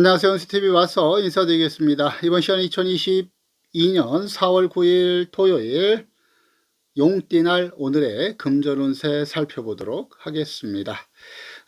안녕하세요. NCTV 와서 인사드리겠습니다. 이번 시간은 2022년 4월 9일 토요일 용띠날 오늘의 금전운세 살펴보도록 하겠습니다.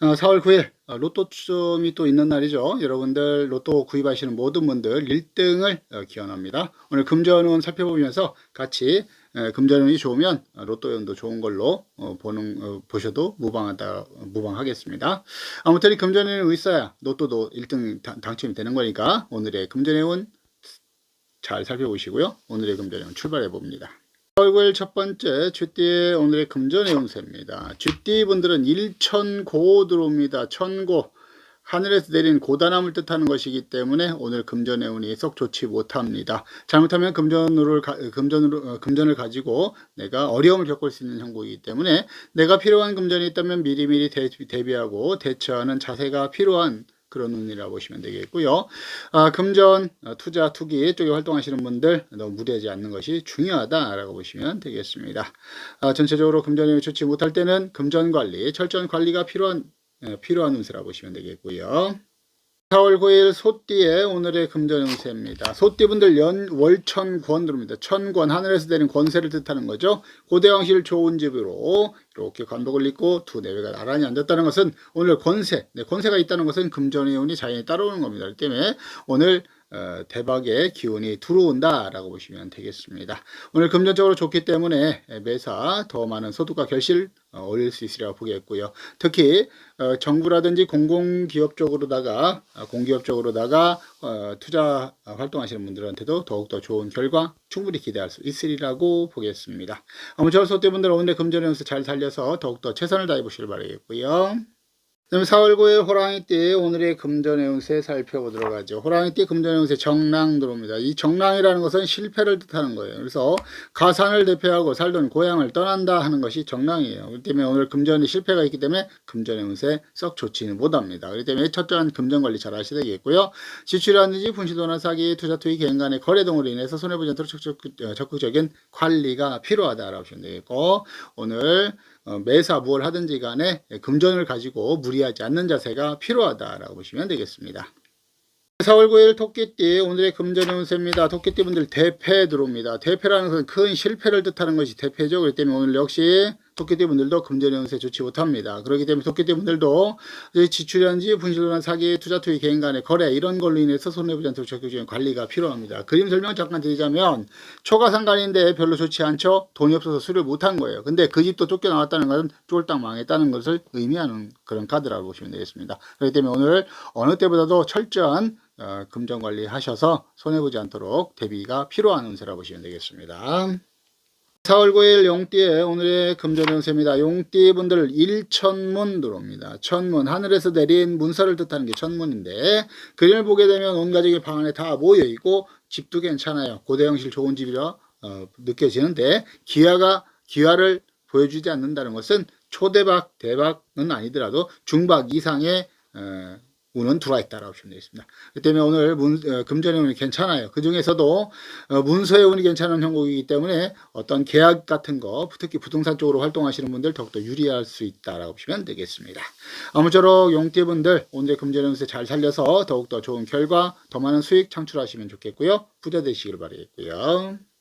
어, 4월 9일 어, 로또점이 또 있는 날이죠. 여러분들 로또 구입하시는 모든 분들 1등을 어, 기원합니다. 오늘 금전운 살펴보면서 같이 에, 금전운이 좋으면 어, 로또운도 좋은 걸로 어, 보는 어, 보셔도 무방하다 무방하겠습니다. 아무튼 이 금전운이 있어야 로또도 1등 당- 당첨이 되는 거니까 오늘의 금전의 운 잘 살펴보시고요. 오늘의 금전의 운 출발해 봅니다. 4월 첫 번째 쥐띠의 오늘의 금전의 운세입니다. 쥐띠 분들은 일천고 들어옵니다. 천고 하늘에서 내린 고단함을 뜻하는 것이기 때문에 오늘 금전의 운이 썩 좋지 못합니다. 잘못하면 금전으로 가- 금전으로 어, 금전을 가지고 내가 어려움을 겪을 수 있는 형국이기 때문에 내가 필요한 금전이 있다면 미리미리 대비, 대비하고 대처하는 자세가 필요한 그런 운이라고 보시면 되겠고요. 아, 금전, 어, 투자, 투기 쪽에 활동하시는 분들 너무 무리하지 않는 것이 중요하다라고 보시면 되겠습니다. 아, 전체적으로 금전이 좋지 못할 때는 금전 관리, 철저한 관리가 필요한 에, 필요한 운세라고 보시면 되겠고요. 4월 9일 소띠의 오늘의 금전 운세입니다. 소띠분들 연 월천권 들어옵니다. 천권 하늘에서 내린 권세를 뜻하는 거죠. 고대왕실 좋은 집으로 이렇게 관복을 입고 두 내외가 나란히 앉았다는 것은 오늘 권세, 네, 권세가 있다는 것은 금전의 운이 자연히 따라오는 겁니다. 그렇기 때문에 오늘 어, 대박의 기운이 들어온다라고 보시면 되겠습니다. 오늘 금전적으로 좋기 때문에 매사 더 많은 소득과 결실 어, 올릴 수 있으리라고 보겠고요. 특히 어, 정부라든지 공공기업 쪽으로다가 아, 공기업 쪽으로다가 어, 투자 활동하시는 분들한테도 더욱더 좋은 결과 충분히 기대할 수 있으리라고 보겠습니다. 아무쪼록 소띠분들 오늘의 금전운세 잘 살려서 더욱더 최선을 다해 보시길 바라겠고요. 그다음에 4월 9일 호랑이띠 오늘의 금전의 운세 살펴보도록 하죠. 호랑이띠 금전의 운세 정랑 들어옵니다. 이 정랑이라는 것은 실패를 뜻하는 거예요. 그래서 가산을 대표하고 살던 고향을 떠난다 하는 것이 정랑이에요. 그렇기 때문에 오늘 금전이 실패가 있기 때문에 금전의 운세 썩 좋지는 못합니다. 그렇기 때문에 철저한 금전 관리 잘 하셔야 되겠고요. 지출이라든지 분실도나 사기, 투자 투기, 개인 간의 거래 등으로 인해서 손해보지 않도록 적극, 어, 적극적인 관리가 필요하다라고 보시면 되겠고 오늘 어, 매사 무엇을 하든지 간에 금전을 가지고 무리하지 않는 자세가 필요하다라고 보시면 되겠습니다. 4월 9일 토끼띠 오늘의 금전의 운세입니다. 토끼띠 분들 대패 들어옵니다. 대패라는 것은 큰 실패를 뜻하는 것이 대패죠. 그렇기 때문에 오늘 역시 토끼띠 분들도 금전의 운세 좋지 못합니다. 그렇기 때문에 토끼띠 분들도 이제 지출이라든지 분실로나 사기, 투자 투기, 개인 간의 거래 이런 걸로 인해서 손해보지 않도록 적극적인 관리가 필요합니다. 그림 설명 잠깐 드리자면 초가상간인데 별로 좋지 않죠. 돈이 없어서 수를 못한 거예요. 근데 그 집도 쫓겨나왔다는 것은 쫄딱 망했다는 것을 의미하는 그런 카드라고 보시면 되겠습니다. 그렇기 때문에 오늘 어느 때보다도 철저한 어, 금전 관리 하셔서 손해보지 않도록 대비가 필요한 운세라 보시면 되겠습니다. 4월 9일 용띠의 오늘의 금전의 운세입니다. 용띠 분들 일천문 들어옵니다. 천문 하늘에서 내린 문서를 뜻하는 게 천문인데 그림을 보게 되면 온 가족이 방 안에 다 모여 있고 집도 괜찮아요. 고대 형실 좋은 집이라 어, 느껴지는데 기아가 기아를 보여주지 않는다는 것은 초대박 대박은 아니더라도 중박 이상의 어, 운은 들어와 있다라고 보시면 되겠습니다. 그 때문에 오늘 문, 어, 금전의 운이 괜찮아요. 그 중에서도 어, 문서의 운이 괜찮은 형국이기 때문에 어떤 계약 같은 거, 특히 부동산 쪽으로 활동하시는 분들 더욱더 유리할 수 있다라고 보시면 되겠습니다. 아무쪼록 용띠분들 오늘의 금전의 운세 잘 살려서 더욱더 좋은 결과, 더 많은 수익 창출하시면 좋겠고요. 부자 되시길 바라겠고요.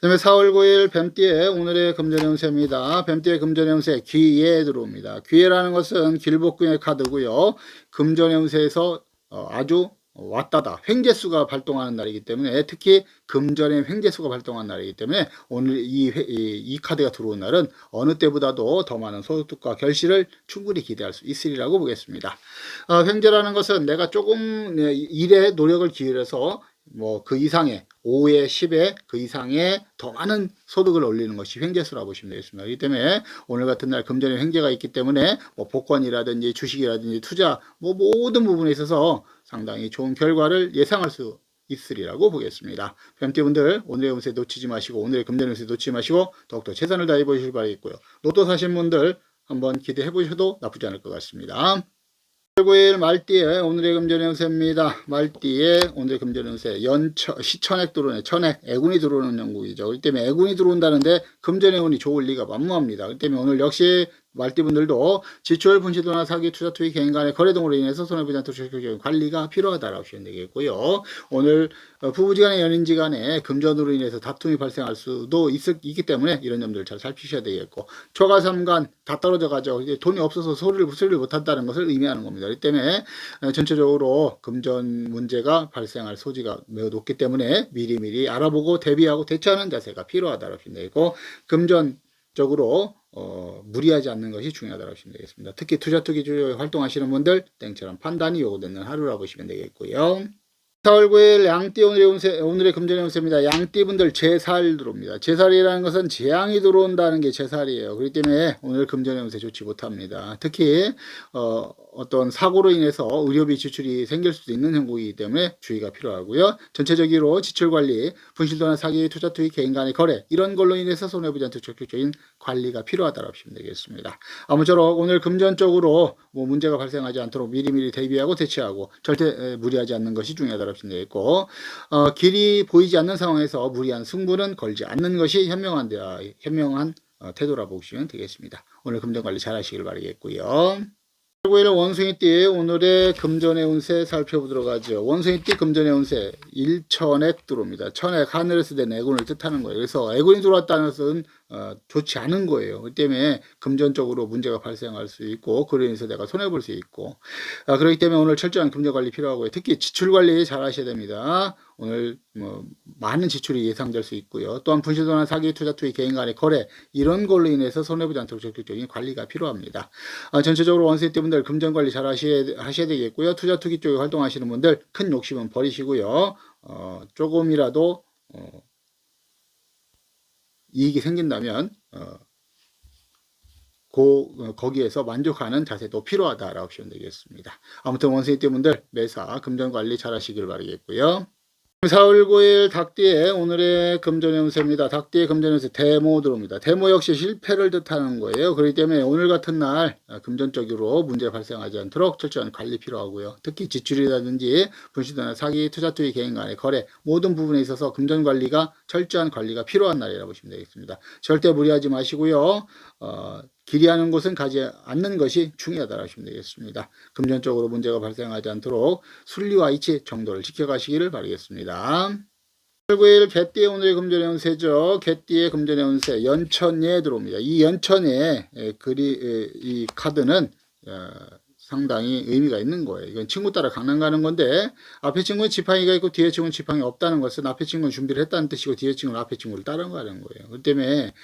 그다음에 4월 9일 뱀띠의 오늘의 금전의 운세입니다. 뱀띠의 금전의 운세 귀에 들어옵니다. 귀에라는 것은 길복궁의 카드고요. 금전의 운세에서 어, 아주 왔다다 횡재수가 발동하는 날이기 때문에 특히 금전의 횡재수가 발동하는 날이기 때문에 오늘 이, 회- 이, 이 카드가 들어온 날은 어느 때보다도 더 많은 소득과 결실을 충분히 기대할 수 있으리라고 보겠습니다. 어, 횡재라는 것은 내가 조금 네, 일에 노력을 기울여서 뭐 그 이상의 5에 10에 그 이상의 더 많은 소득을 올리는 것이 횡재수라고 보시면 되겠습니다. 그렇기 때문에 오늘 같은 날 금전의 횡재가 있기 때문에 뭐 복권이라든지 주식이라든지 투자 뭐 모든 부분에 있어서 상당히 좋은 결과를 예상할 수 있으리라고 보겠습니다. 뱀띠분들 오늘의 운세 놓치지 마시고 오늘의 금전의 운세 놓치지 마시고 더욱더 최선을 다해 보시길 바라겠고요. 로또 사신 분들 한번 기대해 보셔도 나쁘지 않을 것 같습니다. 9일 말띠의 오늘의 금전의 운세입니다. 말띠의 오늘의 금전의 운세 연천 시천액 들어오네 천액 애군이 들어오는 영국이죠. 그렇기 때문에 애군이 들어온다는데 금전의 운이 좋을 리가 만무합니다. 그렇기 때문에 오늘 역시 말띠분들도 지출, 분시도나 사기, 투자, 투기, 개인 간의 거래 등으로 인해서 않도록 적극적인 관리가 필요하다라고 보시면 되겠고요. 오늘 어, 부부지간에 연인지간에 금전으로 인해서 다툼이 발생할 수도 있, 있기 때문에 이런 점들을 잘 살피셔야 되겠고 초가삼간 다 떨어져 가죠. 이제 돈이 없어서 소리를 소리를 못한다는 것을 의미하는 겁니다. 이 때문에 어, 전체적으로 금전 문제가 발생할 소지가 매우 높기 때문에 미리미리 알아보고 대비하고 대처하는 자세가 필요하다고 보시면 되고 금전 적으로 어, 무리하지 않는 것이 중요하다고 보시면 되겠습니다. 특히 투자 투기 주요 활동하시는 분들 땡처럼 판단이 요구되는 하루라고 보시면 되겠고요. 4월 9일 양띠 오늘의 운세, 오늘의 금전의 운세입니다. 양띠 분들 제살 들어옵니다. 제살이라는 것은 재앙이 들어온다는 게 제살이에요. 그렇기 때문에 오늘 금전의 운세 좋지 못합니다. 특히 어, 어떤 사고로 인해서 의료비 지출이 생길 수도 있는 형국이기 때문에 주의가 필요하고요. 전체적으로 지출 관리, 분실도나 사기, 투자 투기, 개인 간의 거래 이런 걸로 인해서 손해보지 않도록 적극적인 관리가 필요하다고 보시면 되겠습니다. 아무쪼록 오늘 금전적으로 뭐 문제가 발생하지 않도록 미리미리 대비하고 대처하고 절대 에, 무리하지 않는 것이 중요하다고 보시면 되겠고 어, 길이 보이지 않는 상황에서 무리한 승부는 걸지 않는 것이 현명한 데 현명한 어, 태도라고 보시면 되겠습니다. 오늘 금전 관리 잘 하시길 바라겠고요. 9일 원숭이띠 오늘의 금전의 운세 살펴보도록 하죠. 원숭이 띠 금전의 운세 1천액 들어옵니다. 천액 하늘에서 된 애군을 뜻하는 거예요. 그래서 애군이 들어왔다는 것은 어, 좋지 않은 거예요. 그 때문에 금전적으로 문제가 발생할 수 있고 그로 인해서 내가 손해볼 수 있고 아, 그렇기 때문에 오늘 철저한 금전 관리 필요하고요. 특히 지출 관리 잘 하셔야 됩니다. 오늘 뭐 많은 지출이 예상될 수 있고요. 또한 분실도나 사기, 투자, 투기, 개인 간의 거래 이런 걸로 인해서 손해보지 않도록 적극적인 관리가 필요합니다. 아, 전체적으로 원세 때분들 금전 관리 잘 하셔야, 하셔야 되겠고요. 투자, 투기 쪽에 활동하시는 분들 큰 욕심은 버리시고요. 어, 조금이라도 어, 이익이 생긴다면 어, 고, 어, 거기에서 만족하는 자세도 필요하다라고 보시면 되겠습니다. 아무튼 원세이 때문들 매사 금전 관리 잘 하시길 바라겠고요. 4월 9일 닭띠의 오늘의 금전연세입니다. 닭띠의 금전연세 대모 들어옵니다. 대모 역시 실패를 뜻하는 거예요. 그렇기 때문에 오늘 같은 날 아, 금전적으로 문제 발생하지 않도록 철저한 관리 필요하고요. 특히 지출이라든지 분실이나 사기, 투자 투기 개인 간의 거래 모든 부분에 있어서 금전 관리가 철저한 관리가 필요한 날이라고 보시면 되겠습니다. 절대 무리하지 마시고요. 어, 기리하는 곳은 가지 않는 것이 중요하다고 하시면 되겠습니다. 금전적으로 문제가 발생하지 않도록 순리와 이치 정도를 지켜가시기를 바라겠습니다. 9일 개띠의 오늘의 금전의 운세죠. 개띠의 금전의 운세 연천에 들어옵니다. 이 연천에 그리 이 카드는 어, 상당히 의미가 있는 거예요. 이건 친구 따라 강남 가는 건데 앞에 친구는 지팡이가 있고 뒤에 친구는 지팡이 없다는 것은 앞에 친구는 준비를 했다는 뜻이고 뒤에 친구는 앞에 친구를 따라가는 거예요. 그 때문에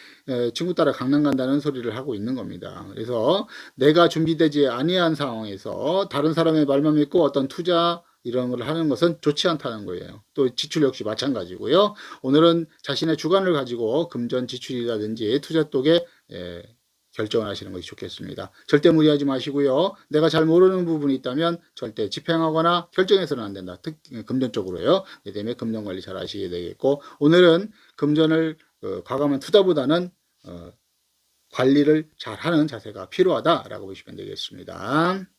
친구 따라 강남 간다는 소리를 하고 있는 겁니다. 그래서 내가 준비되지 아니한 상황에서 다른 사람의 말만 믿고 어떤 투자 이런 걸 하는 것은 좋지 않다는 거예요. 또 지출 역시 마찬가지고요. 오늘은 자신의 주관을 가지고 금전 지출이라든지 투자 쪽에 예, 결정을 하시는 것이 좋겠습니다. 절대 무리하지 마시고요. 내가 잘 모르는 부분이 있다면 절대 집행하거나 결정해서는 안 된다. 특 금전 쪽으로요. 그 때문에 금전 관리 잘 하시게 되겠고 오늘은 금전을 어, 과감한 투자보다는 어, 관리를 잘 하는 자세가 필요하다라고 보시면 되겠습니다.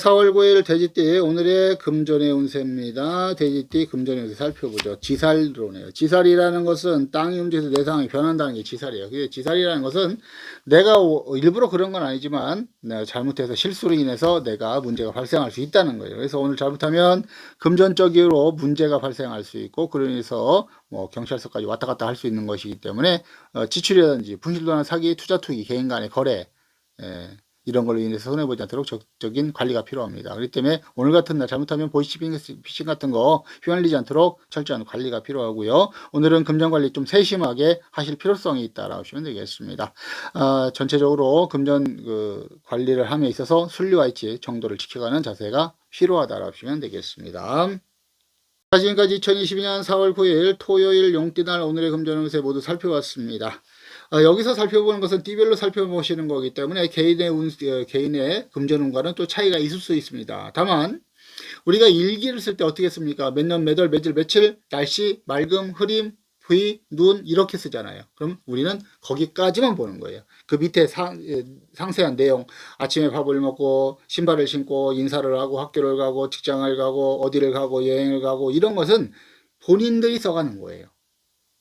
4월 9일 돼지띠 오늘의 금전의 운세입니다. 돼지띠 금전의 운세 살펴보죠. 지살 들어오네요. 지살이라는 것은 땅이 움직여서 내 상황이 변한다는 게 지살이에요. 그게 지살이라는 것은 내가 일부러 그런 건 아니지만 내가 잘못해서 실수로 인해서 내가 문제가 발생할 수 있다는 거예요. 그래서 오늘 잘못하면 금전적으로 문제가 발생할 수 있고 그러면서 뭐 경찰서까지 왔다 갔다 할 수 있는 것이기 때문에 어, 지출이라든지 분실도나 사기, 투자 투기, 개인 간의 거래 예, 이런 걸로 인해서 손해보지 않도록 적극적인 관리가 필요합니다. 그렇기 때문에 오늘 같은 날 잘못하면 보이시핑 피싱 같은 거 휘말리지 않도록 철저한 관리가 필요하고요. 오늘은 금전관리 좀 세심하게 하실 필요성이 있다라고 하시면 되겠습니다. 어, 전체적으로 금전 그 관리를 함에 있어서 순리와 이치 정도를 지켜가는 자세가 필요하다라고 하시면 되겠습니다. 자, 지금까지 2022년 4월 9일 토요일 용띠날 오늘의 금전운세 모두 살펴봤습니다. 어, 여기서 살펴보는 것은 띠별로 살펴보시는 거기 때문에 개인의 운, 어, 개인의 금전운과는 또 차이가 있을 수 있습니다. 다만 우리가 일기를 쓸 때 어떻게 씁니까? 몇 년, 몇 월, 며칠, 며칠, 날씨, 맑음, 흐림, 부위, 눈 이렇게 쓰잖아요. 그럼 우리는 거기까지만 보는 거예요. 그 밑에 상, 상세한 내용, 아침에 밥을 먹고 신발을 신고 인사를 하고 학교를 가고 직장을 가고 어디를 가고 여행을 가고 이런 것은 본인들이 써가는 거예요.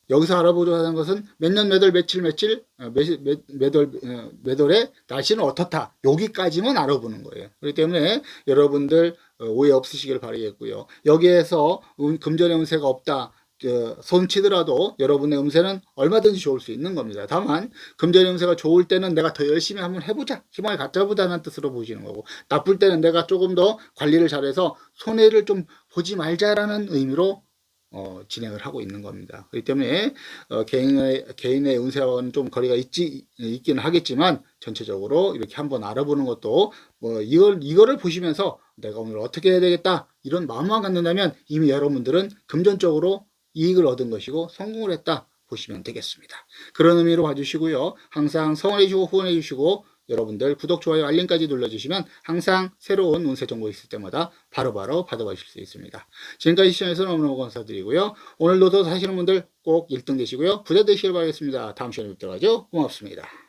여기서 알아보자 하는 것은 몇 년 몇 월 며칠 며칠 어, 몇, 몇, 몇 월, 어, 몇 월에 날씨는 어떻다. 여기까지만 알아보는 거예요. 그렇기 때문에 여러분들 어, 오해 없으시길 바라겠고요. 여기에서 운- 금전의 운세가 없다. 저, 손치더라도 여러분의 운세는 얼마든지 좋을 수 있는 겁니다. 다만 금전의 운세가 좋을 때는 내가 더 열심히 한번 해보자. 희망을 갖자보다는 뜻으로 보시는 거고 나쁠 때는 내가 조금 더 관리를 잘해서 손해를 좀 보지 말자라는 의미로 어, 진행을 하고 있는 겁니다. 그렇기 때문에 어, 개인의 개인의 운세와는 좀 거리가 있지 있기는 하겠지만 전체적으로 이렇게 한번 알아보는 것도 뭐 이걸 이거를 보시면서 내가 오늘 어떻게 해야 되겠다 이런 마음만 갖는다면 이미 여러분들은 금전적으로 이익을 얻은 것이고 성공을 했다 보시면 되겠습니다. 그런 의미로 봐주시고요. 항상 성원해 주시고 후원해 주시고 여러분들 구독, 좋아요, 알림까지 눌러주시면 항상 새로운 운세 정보 있을 때마다 바로 바로 받아보실 수 있습니다. 지금까지 시청해서 너무너무 감사드리고요. 오늘도 더 사시는 분들 꼭 1등 되시고요. 부자 되시길 바라겠습니다. 다음 시간에 뵙도록 하죠. 고맙습니다.